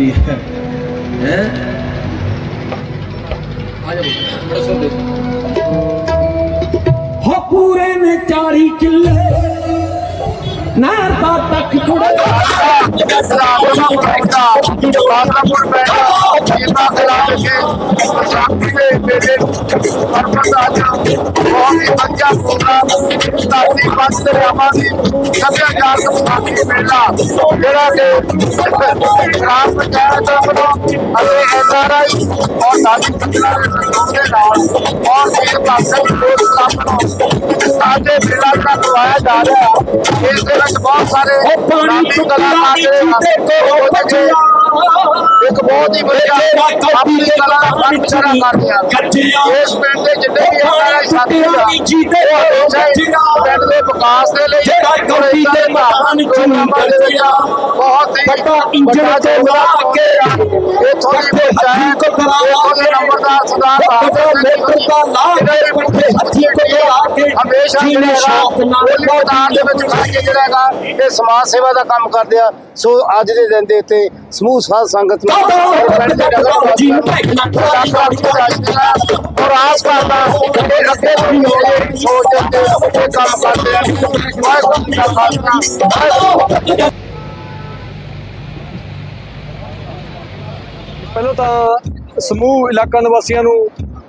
ਹੁੰਦੀ ਹੈ ਹੈ ਆ ਜਾ ਬੜਾ ਸੋ ਦੇ ਹੋ ਪੂਰੇ ਨੇ 40 ਕਿੱਲੇ ਨਹਿਰ ਦਾ ਤੱਕ ਕੁੜੇ ਜਿਹੜਾ ਕਿ ਰਾਤ ਪੰਜਾਬ ਦਾ ਵੱਲੋਂ ਅਤੇ ਐਨਆਰਆਈ ਔਰ ਸਾਡੀ ਪੱਤਰਾਂ ਦੇ ਸਹਿਯੋਗ ਦੇ ਨਾਲ ਔਰ ਇਹ ਪਾਸੇ ਲੋਕ ਸਾਹਮਣੇ ਸਾਡੇ ਜ਼ਿਲ੍ਹਾ ਦਾ ਕਰਵਾਇਆ ਜਾ ਰਿਹਾ ਹੈ। ਇਸ ਦੇ ਵਿੱਚ ਬਹੁਤ ਸਾਰੇ ਕਲਾਕਾਰ ਇੱਕ ਬਹੁਤ ਹੀ ਵਧੀਆ ਆਪਣੀ ਕਲਾ ਦਾ ਪ੍ਰਚਾਰ ਕਰਦੇ ਆ ਇਸ ਪਿੰਡ ਦੇ ਜਿੰਨੇ ਵੀ ਐਨਆਰਆਈ ਸਾਥੀ ਆ ਉਹ ਹਮੇਸ਼ਾ ਹੀ ਪਿੰਡ ਦੇ ਵਿਕਾਸ ਦੇ ਲਈ ਜਿਹੜਾ ਗੱਡੀ ਤੇ ਮਾਂ ਨੂੰ ਚੁਣੀ ਕਰਦੇ ਆ। ਬਹੁਤ ਹੀ ਵੱਡਾ ਇੰਜਣ ਵੱਡਾ ਤੇ ਲਾ ਕੇ ਇੱਥੋਂ ਦੀ ਪੰਚਾਇਤ ਇੱਥੋਂ ਦੇ ਨੰਬਰਦਾਰ ਸਰਦਾਰ ਵੱਡਾ ਮੋਟਰ ਦਾ ਲਾ ਕੇ ਪੁੱਠੇ ਹੱਥੀ ਤੇ ਆ ਕੇ ਹਮੇਸ਼ਾ ਜੀਨੇ ਜਿਹੜਾ ਸ਼ੌਕ ਨਾਲ ਬੋਲੀ ਮੈਦਾਨ ਦੇ ਵਿੱਚ ਖੜ ਕੇ ਜਿਹੜਾ ਹੈਗਾ ਇਹ ਸਮਾਜ ਸੇਵਾ ਦਾ ਕੰਮ ਕਰਦੇ ਆ ਸੋ ਅੱਜ ਦੇ ਦਿਨ ਦੇ ਉੱਤੇ ਸਮੂਹ ਸਾਧ ਸੰਗਤ ਨੂੰ ਔਰ ਪਿੰਡ ਦੇ ਨਗਰ ਵਾਸੀਆਂ ਨੂੰ ਔਰ ਆਸ ਕਰਦਾ। ਕਿ ਅੱਗੇ ਵੀ ਮੇਰੇ ਸੋਚ ਦੇ ਇਹ ਕੰਮ ਕਰਦੇ ਆ। ਵਾਹਿਗੁਰੂ ਜੀ ਖਾਲਸਾ। ਵਾਹਿਗੁਰੂ। ਪਹਿਲਾਂ ਤਾਂ ਸਮੂਹ ਇਲਾਕਾ ਨਿਵਾਸੀਆਂ ਨੂੰ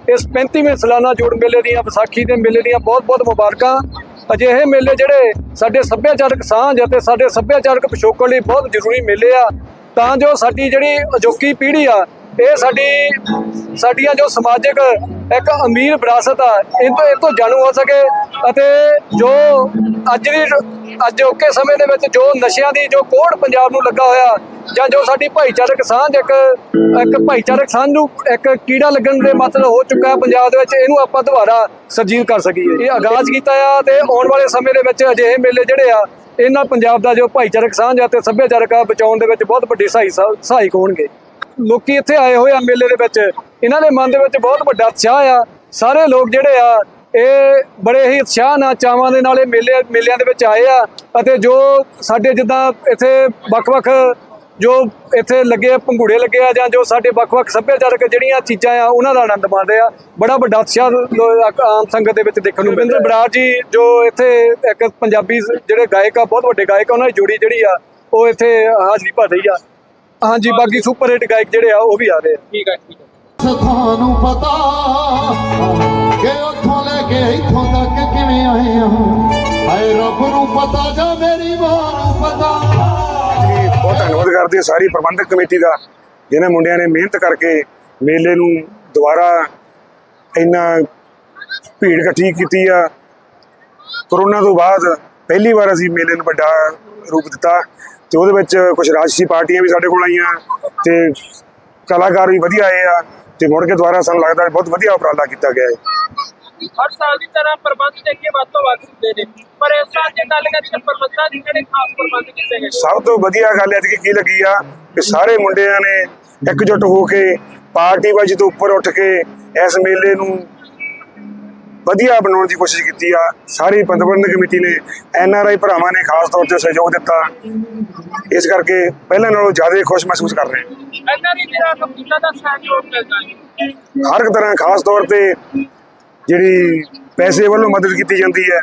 ਇਸ 35ਵੇਂ ਸਾਲਾਨਾ ਜੋੜ ਮੇਲੇ ਦੀਆਂ, ਵਿਸਾਖੀ ਦੇ ਮੇਲੇ ਦੀਆਂ ਬਹੁਤ-ਬਹੁਤ ਮੁਬਾਰਕਾਂ। ਅਜਿਹੇ ਮੇਲੇ ਜਿਹੜੇ ਸਾਡੇ ਸੱਭਿਆਚਾਰਕ ਸਾਂਝ ਅਤੇ ਸਾਡੇ ਸੱਭਿਆਚਾਰਕ ਪਿਛੋਕੜ ਲਈ ਬਹੁਤ ਜ਼ਰੂਰੀ ਮੇਲੇ ਆ। ਤਾਂ ਜੋ ਸਾਡੀ ਜਿਹੜੀ ਅਜੋਕੀ ਪੀੜ੍ਹੀ ਆ ਇਹ ਸਾਡੀ, ਸਾਡੀਆਂ ਜੋ ਸਮਾਜਿਕ ਇੱਕ ਅਮੀਰ ਵਿਰਾਸਤ ਆ, ਇਹ ਤੋਂ ਇਹ ਤੋਂ ਜਾਣੂ ਹੋ ਸਕੇ ਅਤੇ ਜੋ ਅੱਜ ਦੀ, ਅੱਜ ਓਕੇ ਸਮੇਂ ਦੇ ਵਿੱਚ ਜੋ ਨਸ਼ਿਆਂ ਦੀ ਜੋ ਕੋੜ ਪੰਜਾਬ ਨੂੰ ਲੱਗਾ ਹੋਇਆ, ਜਾਂ ਜੋ ਸਾਡੀ ਭਾਈਚਾਰਕ ਸਾਂਝ ਇੱਕ ਇੱਕ ਭਾਈਚਾਰਕ ਸਾਂਝ ਨੂੰ ਇੱਕ ਕੀੜਾ ਲੱਗਣ ਦੇ ਮਤਲਬ ਹੋ ਚੁੱਕਾ ਹੈ ਪੰਜਾਬ ਦੇ ਵਿੱਚ, ਇਹਨੂੰ ਆਪਾਂ ਦੁਬਾਰਾ ਸਰਜੀਤ ਕਰ ਸਕੀਏ। ਇਹ ਆਗਾਜ਼ ਕੀਤਾ ਆ ਤੇ ਆਉਣ ਵਾਲੇ ਸਮੇਂ ਦੇ ਵਿੱਚ ਅਜਿਹੇ ਮੇਲੇ ਜਿਹੜੇ ਆ, ਇਹਨਾਂ ਪੰਜਾਬ ਦਾ ਜੋ ਭਾਈਚਾਰਕ ਸਾਂਝ ਆ ਤੇ ਸੱਭਿਆਚਾਰਕ ਆ ਬਚਾਉਣ ਦੇ ਵਿੱਚ ਬਹੁਤ ਵੱਡੇ ਸਹਾਈ, ਸਹਾਇਕ ਹੋਣਗੇ। ਲੋਕੀ ਇੱਥੇ ਆਏ ਹੋਏ ਆ ਮੇਲੇ ਦੇ ਵਿੱਚ। ਇਹਨਾਂ ਦੇ ਮਨ ਦੇ ਵਿੱਚ ਬਹੁਤ ਵੱਡਾ ਉਤਸ਼ਾਹ ਆ। ਸਾਰੇ ਲੋਕ ਜਿਹੜੇ ਆ ਇਹ ਬੜੇ ਹੀ ਉਤਸ਼ਾਹ ਨਾਲ ਚਾਵਾਂ ਦੇ ਨਾਲ ਇਹ ਮੇਲੇ ਮੇਲਿਆਂ ਦੇ ਵਿੱਚ ਆਏ ਆ ਅਤੇ ਜੋ ਸਾਡੇ ਜਿੱਦਾਂ ਇੱਥੇ ਵੱਖ-ਵੱਖ ਜੋ ਇੱਥੇ ਲੱਗੇ ਆ, ਪੰਘੂੜੇ ਲੱਗੇ ਆ ਜਾਂ ਜੋ ਸਾਡੇ ਵੱਖ-ਵੱਖ ਸੱਭਿਆਚਾਰਕ ਜਿਹੜੀਆਂ ਚੀਜ਼ਾਂ ਆ ਉਹਨਾਂ ਦਾ ਆਨੰਦ ਮਾਣ ਰਹੇ ਆ। ਬੜਾ ਵੱਡਾ ਉਤਸ਼ਾਹ ਆਮ ਸੰਗਤ ਦੇ ਵਿੱਚ ਦੇਖਣ ਨੂੰ ਬਿੰਦਰ ਬਰਾੜ ਜੀ ਜੋ ਇੱਥੇ ਇੱਕ ਪੰਜਾਬੀ ਜਿਹੜੇ ਗਾਇਕ ਆ ਬਹੁਤ ਵੱਡੇ ਗਾਇਕ ਆ ਉਹਨਾਂ ਦੀ ਜੋੜੀ ਜਿਹੜੀ ਆ ਉਹ ਇੱਥੇ ਹਾਜ਼ਰੀ ਭਰ ਰਹੀ ਆ। ਹਾਂਜੀ ਬਾਕੀ ਸੁਪਰ ਹਿੱਟ ਗਾਇਕ ਜਿਹੜੇ ਆ ਉਹ ਵੀ ਆ ਰਹੇ ਆ। ਠੀਕ ਹੈ ਠੀਕ ਹੈ ਤੁਹਾਨੂੰ ਪਤਾ ਕਿ ਉੱਥੋਂ ਲੈ ਕੇ ਇੱਥੋਂ ਤੱਕ ਕਿਵੇਂ ਆਏ ਹਾਂ? ਹਾਏ ਰੱਬ ਨੂੰ ਪਤਾ ਜਾਂ ਮੇਰੀ ਮਾਂ ਨੂੰ ਪਤਾ? ਜੀ ਬਹੁਤ ਧੰਨਵਾਦ ਕਰਦੇ ਹਾਂ ਸਾਰੀ ਪ੍ਰਬੰਧਕ ਕਮੇਟੀ ਦਾ ਜਿਨ੍ਹਾਂ ਮੁੰਡਿਆਂ ਨੇ ਮਿਹਨਤ ਕਰਕੇ ਮੇਲੇ ਨੂੰ ਦੁਬਾਰਾ ਇੰਨਾ ਭੀੜ ਇਕੱਠੀ ਕੀਤੀ ਆ। ਕਰੋਨਾ ਤੋਂ ਬਾਅਦ ਪਹਿਲੀ ਵਾਰ ਅਸੀਂ ਮੇਲੇ ਨੂੰ ਵੱਡਾ ਰੂਪ ਦਿੱਤਾ। ਤੇ ਉਹਦੇ ਵਿੱਚ ਕੁਝ ਰਾਜਸੀ ਪਾਰਟੀਆਂ ਵੀ ਸਾਡੇ ਕੋਲ ਆਈਆਂ ਤੇ ਕਲਾਕਾਰ ਵੀ ਵਧੀਆ ਆਏ ਆ ਤੇ ਮੁੜ ਕੇ ਦੁਬਾਰਾ ਸਾਨੂੰ ਲੱਗਦਾ ਬਹੁਤ ਵਧੀਆ ਉਪਰਾਲਾ ਕੀਤਾ ਗਿਆ ਹੈ। ਹਰ ਸਾਲ ਦੀ ਤਰ੍ਹਾਂ ਪ੍ਰਬੰਧ ਦੇਖੇ ਵੱਧ ਤੋਂ ਵੱਧ ਹੁੰਦੇ ਨੇ ਪਰ ਇਸ ਸਾਲ ਜੇ ਗੱਲ ਕਰੀਏ ਪ੍ਰਬੰਧਾਂ ਦੀ ਕਿਹੜੇ ਖਾਸ ਪ੍ਰਬੰਧ ਕੀਤੇ ਗਏ ਸਭ ਤੋਂ ਵਧੀਆ ਗੱਲ ਐਤਕੀ ਕੀ ਲੱਗੀ ਆ ਕਿ ਸਾਰੇ ਮੁੰਡਿਆਂ ਨੇ ਇਕਜੁੱਟ ਹੋ ਕੇ ਪਾਰਟੀ ਬਾਜੀ ਤੋਂ ਉੱਪਰ ਉੱਠ ਕੇ ਇਸ ਮੇਲੇ ਨੂੰ ਵਧੀਆ ਬਣਾਉਣ ਦੀ ਕੋਸ਼ਿਸ਼ ਕੀਤੀ ਆ। ਸਾਰੀ ਪ੍ਰਬੰਧਕ ਕਮੇਟੀ ਨੇ ਐਨ ਆਰ ਆਈ ਭਰਾਵਾਂ ਨੇ ਖਾਸ ਤੌਰ ਤੇ ਸਹਿਯੋਗ ਦਿੱਤਾ। ਇਸ ਕਰਕੇ ਪਹਿਲਾਂ ਨਾਲੋਂ ਜ਼ਿਆਦਾ ਖੁਸ਼ ਮਹਿਸੂਸ ਕਰ ਰਹੇ ਹਾਂ। ਇਹਨਾਂ ਦੀ ਜਿਹੜਾ ਕਪੂਲਾ ਦਾ ਸਹਿਯੋਗ ਮਿਲਦਾ ਹੈ ਹਰ ਇੱਕ ਤਰ੍ਹਾਂ ਖਾਸ ਤੌਰ ਤੇ ਜਿਹੜੀ ਪੈਸੇ ਵੱਲੋਂ ਮਦਦ ਕੀਤੀ ਜਾਂਦੀ ਹੈ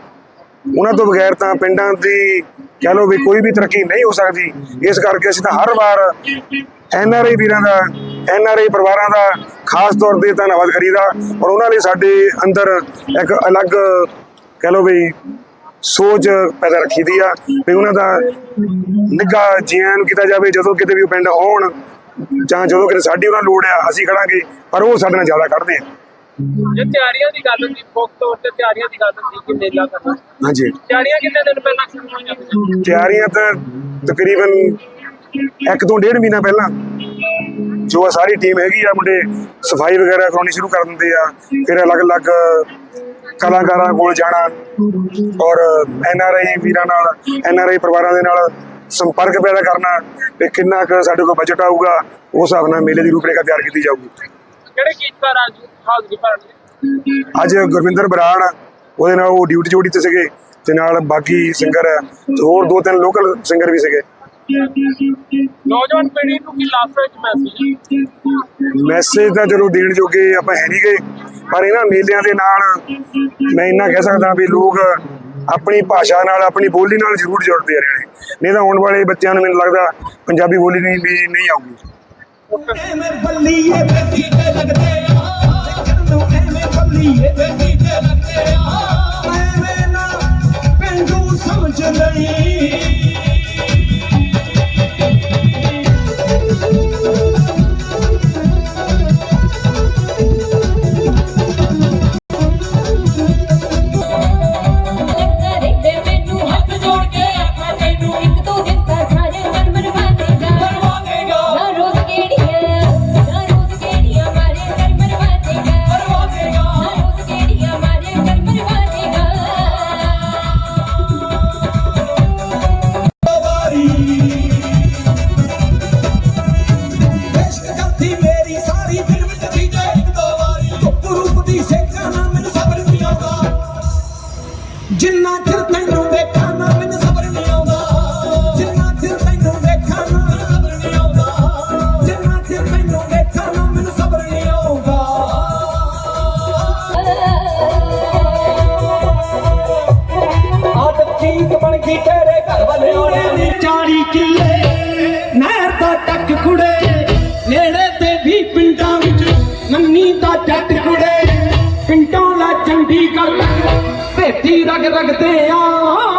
ਉਹਨਾਂ ਤੋਂ ਬਗੈਰ ਤਾਂ ਪਿੰਡਾਂ ਦੀ ਕਹਿ ਲਓ ਵੀ ਕੋਈ ਵੀ ਤਰੱਕੀ ਨਹੀਂ ਹੋ ਸਕਦੀ। ਇਸ ਕਰਕੇ ਅਸੀਂ ਤਾਂ ਹਰ ਵਾਰ ਐਨ ਆਰ ਆਈ ਵੀਰਾਂ ਦਾ ਐਨ ਆਰ ਆਈ ਪਰਿਵਾਰਾਂ ਦਾ ਖਾਸ ਤੌਰ ਤੇ ਧੰਨਵਾਦ ਕਰੀਦਾ। ਔਰ ਉਹਨਾਂ ਲਈ ਸਾਡੇ ਅੰਦਰ ਇੱਕ ਅਲੱਗ ਕਹਿ ਲਓ ਵੀ ਸੋਚ ਪੈਦਾ ਰੱਖੀ ਦੀ ਆ ਵੀ ਉਹਨਾਂ ਦਾ ਨਿੱਘਾ ਜੀਵਨ ਕੀਤਾ ਜਾਵੇ ਜਦੋਂ ਕਿਤੇ ਵੀ ਪਿੰਡ ਆਉਣ ਜਾਂ ਜਦੋਂ ਕਿਤੇ ਸਾਡੀ ਉਹਨਾਂ ਲੋੜ ਆ ਅਸੀਂ ਖੜਾਂਗੇ ਪਰ ਉਹ ਸਾਡੇ ਨਾਲ ਜ਼ਿਆਦਾ ਕੱਢਦੇ ਆ। ਜੇ ਤਿਆਰੀਆਂ ਦੀ ਗੱਲ ਹੁੰਦੀ ਮੁੱਖ ਤੌਰ ਤੇ ਤਿਆਰੀਆਂ ਦੀ ਗੱਲ ਹੁੰਦੀ ਕਿ ਮੇਲਾ ਕਰਨਾ। ਹਾਂਜੀ। ਤਿਆਰੀਆਂ ਕਿੰਨੇ ਦਿਨ ਪਹਿਲਾਂ ਸ਼ੁਰੂ ਹੋ ਜਾਂਦੀਆਂ ਤਿਆਰੀਆਂ ਤਾਂ ਤਕਰੀਬਨ ਇੱਕ ਤੋਂ ਡੇਢ ਮਹੀਨਾ ਪਹਿਲਾਂ ਜੋ ਆ ਸਾਰੀ ਟੀਮ ਹੈਗੀ ਆ ਮੁੰਡੇ ਸਫ਼ਾਈ ਵਗੈਰਾ ਕਰਾਉਣੀ ਸ਼ੁਰੂ ਕਰ ਦਿੰਦੇ ਆ ਫਿਰ ਅਲੱਗ-ਅਲੱਗ ਕਲਾਕਾਰਾਂ ਕੋਲ ਜਾਣਾ ਔਰ ਐਨ ਆਰ ਆਈ ਵੀਰਾਂ ਨਾਲ ਐਨ ਆਰ ਆਈ ਪਰਿਵਾਰਾਂ ਦੇ ਨਾਲ ਸੰਪਰਕ ਪੈਦਾ ਕਰਨਾ ਵੀ ਕਿੰਨਾ ਕੁ ਸਾਡੇ ਕੋਲ ਬਜਟ ਆਊਗਾ ਉਸ ਹਿਸਾਬ ਨਾਲ ਮੇਲੇ ਦੀ ਰੂਪਰੇਖਾ ਤਿਆਰ ਕੀਤੀ ਜਾਊਗੀ। ਕਿਹੜੇ ਗੀਤਕਾਰ ਅੱਜ ਹਾਜ਼ਰੀ ਭਰਨਗੇ ਅੱਜ ਗੁਰਵਿੰਦਰ ਬਰਾੜ ਉਹਦੇ ਨਾਲ ਉਹ ਡਿਊਟੀ ਜੋੜੀ ਤੇ ਸੀਗੇ ਤੇ ਨਾਲ ਬਾਕੀ ਸਿੰਗਰ ਤੇ ਹੋਰ ਦੋ ਤਿੰਨ ਲੋਕਲ ਸਿੰਗਰ ਵੀ ਸੀਗੇ। ਨੌਜਵਾਨ ਪੀੜ੍ਹੀ ਨੂੰ ਕੀ ਲਾਸਟ ਵਿੱਚ ਮੈਸੇਜ ਮੈਸੇਜ ਤਾਂ ਚਲੋ ਦੇਣ ਜੋਗੇ ਆਪਾਂ ਹੈ ਨਹੀਂ ਪਰ ਇਹਨਾਂ ਮੇਲਿਆਂ ਦੇ ਨਾਲ ਮੈਂ ਇੰਨਾ ਕਹਿ ਸਕਦਾ ਵੀ ਲੋਕ ਆਪਣੀ ਭਾਸ਼ਾ ਨਾਲ ਆਪਣੀ ਬੋਲੀ ਨਾਲ ਜ਼ਰੂਰ ਜੁੜਦੇ ਆ ਰਹੇ ਨੇ ਨਹੀਂ ਤਾਂ ਆਉਣ ਵਾਲੇ ਬੱਚਿਆਂ ਨੂੰ ਮੈਨੂੰ ਲੱਗਦਾ ਪੰਜਾਬੀ ਬੋਲੀ ਨਹੀਂ ਵੀ ਨਹੀਂ ਆਊਗੀ। जिन्ना रख रखते आ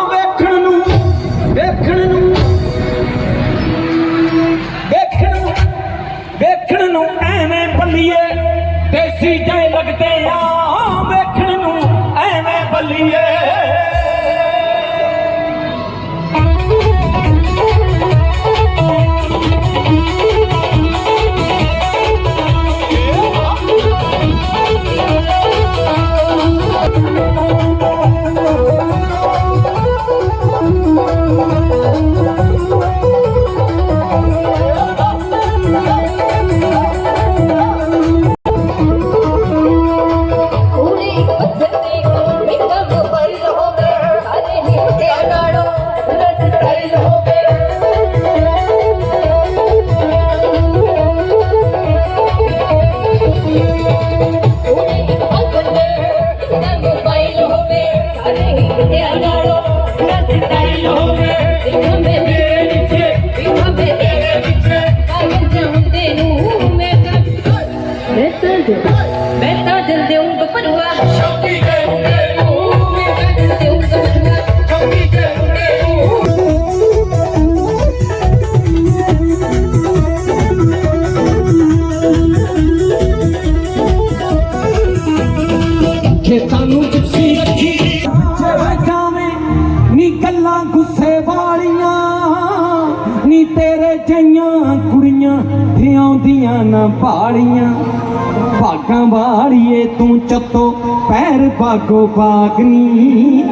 ਚੱਤੋ ਪੈਰ ਬਾਗੋ ਬਾਗਨੀ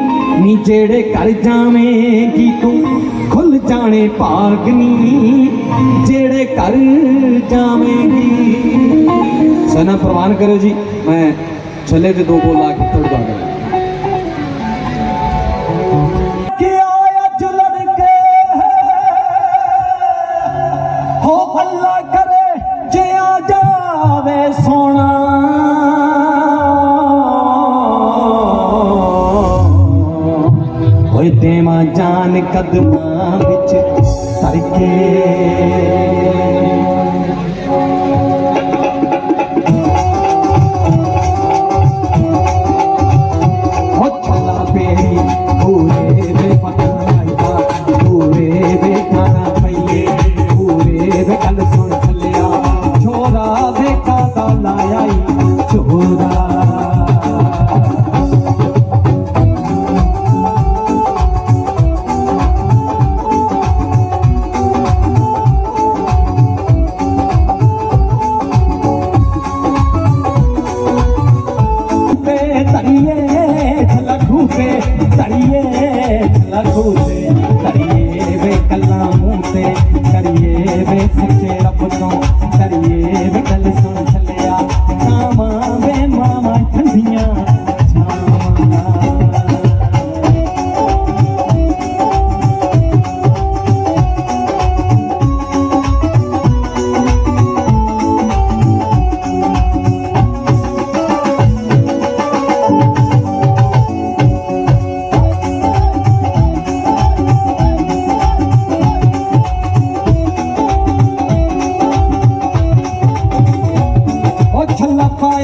ਨੀ। ਜਿਹੜੇ ਘਰ ਜਾਵੇਂਗੀ ਤੂੰ, ਖੁੱਲ ਜਾਣੇ ਭਾਗਨੀ ਜਿਹੜੇ ਘਰ ਜਾਵੇਂਗੀ। ਸਨਾ ਪ੍ਰਵਾਨ ਕਰੋ ਜੀ, ਮੈਂ ਛੱਲੇ ਦੇ ਦੋ ਬੋਲਾ ਕੇ ਓਏ ਦੇਵਾ ਜਾਨ ਕਦਮਾਂ ਵਿੱਚ ਕਰਕੇ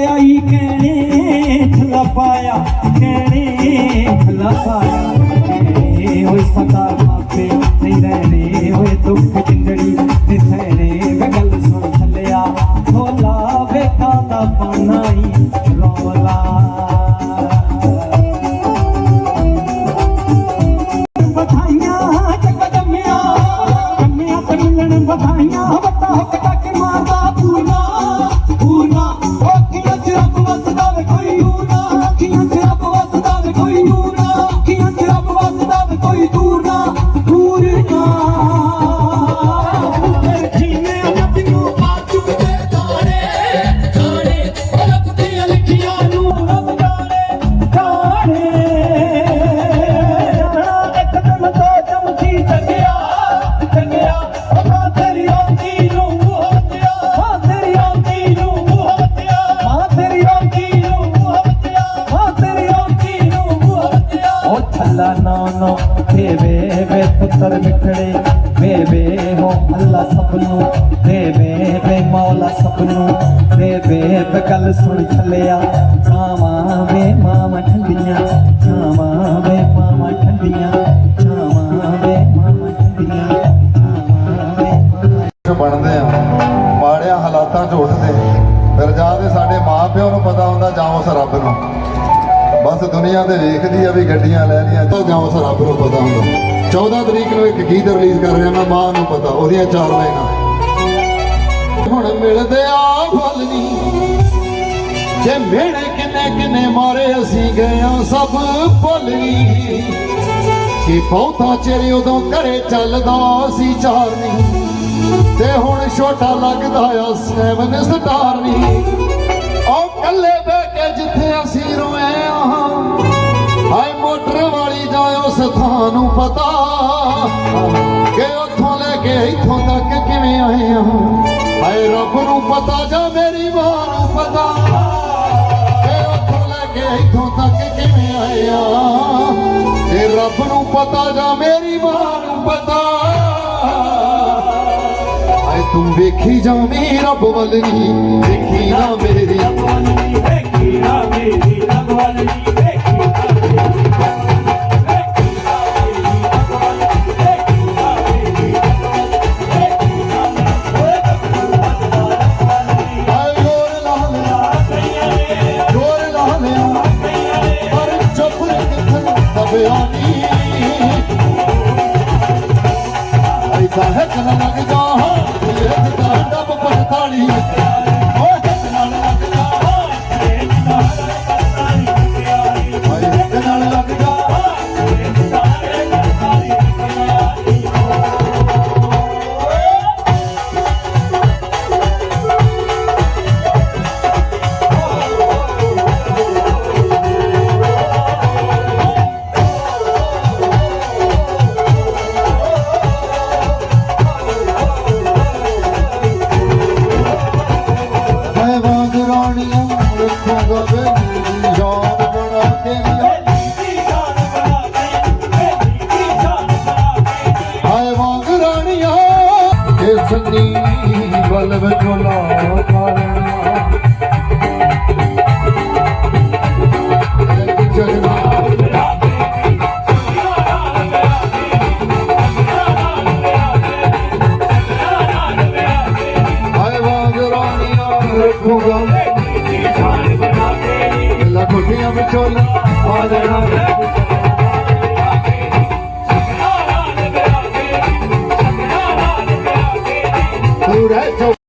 ਆਈ ਕਹਿਣੇ ਥਲਾ ਪਾਇਆ ਕਹਿਣੇ ਨਾ ਦੇਵੇ ਵੇ ਪੁੱਤਰ ਵਿਖੜੇ ਵੇ ਵੇ ਹੋ ਅੱਲਾ ਸਭ ਨੂੰ ਦੇਵੇ ਵੇ ਮੌਲਾ ਸਭ ਨੂੰ ਦੇਵੇ ਵੇ ਗੱਲ ਸੁਣ ਛੱਲਿਆ ਮਾਵਾਂ ਵੇ ਮਾਵਾਂ ਹੁੰਦਾ ਜਾਂ ਰੱਬ ਨੂੰ। ਬਸ ਦੁਨੀਆ ਤੇ ਵੇਖਦੀ ਆ ਵੀ ਗੱਡੀਆਂ ਲੈ ਲਈਆਂ ਤਾਂ ਜਾਂ ਉਸ ਰੱਬ ਨੂੰ ਪਤਾ ਹੁੰਦਾ। 14 ਤਰੀਕ ਨੂੰ ਇੱਕ ਗੀਤ ਰਿਲੀਜ਼ ਕਰ ਰਿਹਾ, ਮੈਂ ਮਾਂ ਨੂੰ ਪਤਾ, ਉਹਦੀਆਂ ਚਾਰ ਲਾਈਨਾਂ। ਹੁਣ ਮਿਲਦੇ ਆ ਫਲ ਨਹੀਂ ਜੇ ਮਿਹਣੇ ਕਿੰਨੇ ਕਿੰਨੇ ਮਾਰੇ ਅਸੀਂ ਗਏ ਆ, ਸਭ ਭੁੱਲ ਨਹੀਂ ਕਿ ਬਹੁਤਾ ਚਿਰ ਉਦੋਂ ਘਰੇ ਚੱਲਦਾ ਸੀ ਚਾਰ ਨਹੀਂ ਤੇ ਹੁਣ ਛੋਟਾ ਲੱਗਦਾ ਆ ਸੈਵਨ ਸਟਾਰ ਨਹੀਂ ਉਹ ਕੱਲੇ ਬਹਿ ਕੇ ਜਿੱਥੇ ਅਸੀਂ ਰੋਏ ਆ ਹਾਏ, ਮੋਟਰ ਵਾਲੀ ਜਾਇਓ ਸਥਾਂ ਨੂੰ ਪਤਾ ਕਿ ਉੱਥੋਂ ਲੈ ਕੇ ਇੱਥੋਂ ਤੱਕ ਕਿਵੇਂ ਆਏ ਹਾਂ। ਹਾਏ, ਰੱਬ ਨੂੰ ਪਤਾ ਜਾਂ ਮੇਰੀ ਮਾਂ ਨੂੰ ਪਤਾ ਕਿ ਉੱਥੋਂ ਲੈ ਕੇ ਇੱਥੋਂ ਤੱਕ ਕਿਵੇਂ ਆਏ ਹਾਂ। ਇਹ ਰੱਬ ਨੂੰ ਪਤਾ ਜਾਂ ਮੇਰੀ ਮਾਂ ਨੂੰ ਪਤਾ ਤੂੰ ਵੇਖੀ ਜਾਵੀਂ ਰੱਬ ਵੱਲ ਨਹੀਂ ਵੇਖੀ ਨਾ ਮੇਰੀ। ਆਏ